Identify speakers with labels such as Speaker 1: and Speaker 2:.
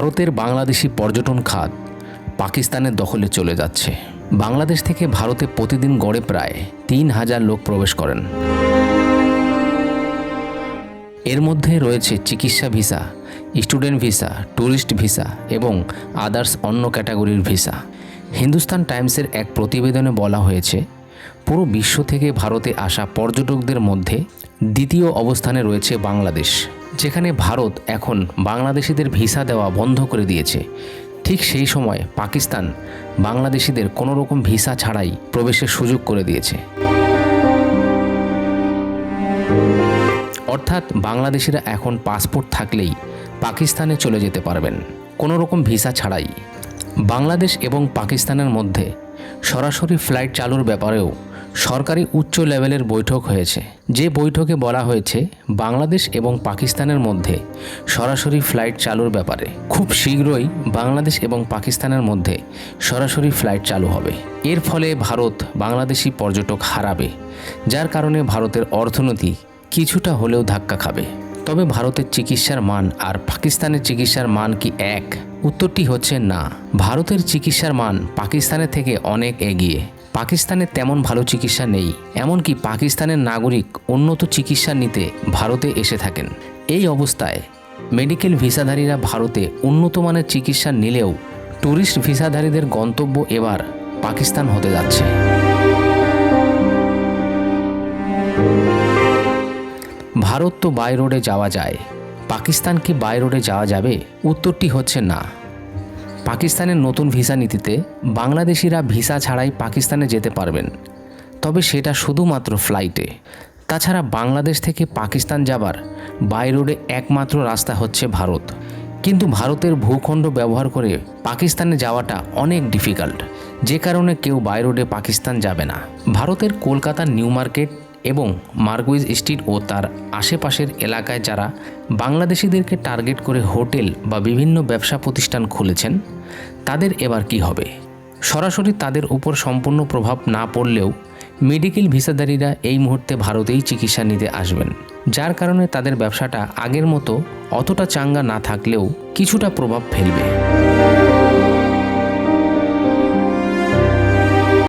Speaker 1: ভারতের বাংলাদেশি পর্যটন খাত পাকিস্তানের দখলে চলে যাচ্ছে। বাংলাদেশ থেকে ভারতে প্রতিদিন গড়ে প্রায় তিন হাজার লোক প্রবেশ করেন। এর মধ্যে রয়েছে চিকিৎসা visa, student visa tourist visa এবং আদার্স অন্য ক্যাটাগরির ভিসা। হিন্দুস্তান টাইমসের এক প্রতিবেদনে বলা হয়েছে, পুরো বিশ্ব থেকে ভারতে আসা পর্যটকদের মধ্যে দ্বিতীয় অবস্থানে রয়েছে বাংলাদেশ। যেখানে ভারত এখন বাংলাদেশিদের ভিসা দেওয়া বন্ধ করে দিয়েছে, ঠিক সেই সময় পাকিস্তান বাংলাদেশিদের কোনো রকম ভিসা ছাড়াই প্রবেশের সুযোগ করে দিয়েছে। অর্থাৎ বাংলাদেশিরা এখন পাসপোর্ট থাকলেই পাকিস্তানে চলে যেতে পারবেন কোনো রকম ভিসা ছাড়াই। বাংলাদেশ এবং পাকিস্তানের মধ্যে সরাসরি ফ্লাইট চালুর ব্যাপারেও সরকারি উচ্চ লেভেলের বৈঠক হয়েছে। যে বৈঠকে বলা হয়েছে, বাংলাদেশ এবং পাকিস্তানের মধ্যে সরাসরি ফ্লাইট চালুর ব্যাপারে। খুব শীঘ্রই বাংলাদেশ এবং পাকিস্তানের মধ্যে সরাসরি ফ্লাইট চালু হবে। এর ফলে ভারত বাংলাদেশি পর্যটক হারাবে, যার কারণে ভারতের অর্থনীতি কিছুটা হলেও ধাক্কা খাবে। তবে ভারতের চিকিৎসার মান আর পাকিস্তানের চিকিৎসার মান কি এক? উত্তরটি হচ্ছে না। ভারতের চিকিৎসার মান পাকিস্তানের থেকে অনেক এগিয়ে। পাকিস্তানে তেমন ভালো চিকিৎসা নেই, এমনকি পাকিস্তানের নাগরিক উন্নত চিকিৎসা নিতে ভারতে এসে থাকেন। এই অবস্থায় মেডিকেল ভিসাধারীরা ভারতে উন্নত মানের চিকিৎসা নিলেও ট্যুরিস্ট ভিসাধারীদের গন্তব্য এবার পাকিস্তান হতে যাচ্ছে। ভারত তো বাই রোডে যাওয়া যায়, পাকিস্তান কি বাই রোডে যাওয়া যাবে? উত্তরটি হচ্ছে না। পাকিস্তানের নতুন ভিসা নীতিতে বাংলাদেশিরা ভিসা ছাড়াই পাকিস্তানে যেতে পারবেন। তবে সেটা শুধুমাত্র ফ্লাইটে। তাছাড়া বাংলাদেশ থেকে পাকিস্তান যাবার বাই রোডে একমাত্র রাস্তা হচ্ছে ভারত। কিন্তু ভারতের ভূখণ্ড ব্যবহার করে পাকিস্তানে যাওয়াটা অনেক ডিফিকাল্ট। যে কারণে কেউ বাই রোডে পাকিস্তান যাবে না। ভারতের কলকাতার নিউ মার্কেট এবং মার্গুইজ স্ট্রিট ও তার আশেপাশের এলাকায় যারা বাংলাদেশিদেরকে টার্গেট করে হোটেল বা বিভিন্ন ব্যবসা প্রতিষ্ঠান খুলেছেন, তাদের এবার কি হবে? সরাসরি তাদের উপর সম্পূর্ণ প্রভাব না পড়লেও মেডিকেল ভিসাধারীরা এই মুহূর্তে ভারতেই চিকিৎসা নিতে আসবেন, যার কারণে তাদের ব্যবসাটা আগের মতো অতটা চাঙ্গা না থাকলেও কিছুটা প্রভাব ফেলবে।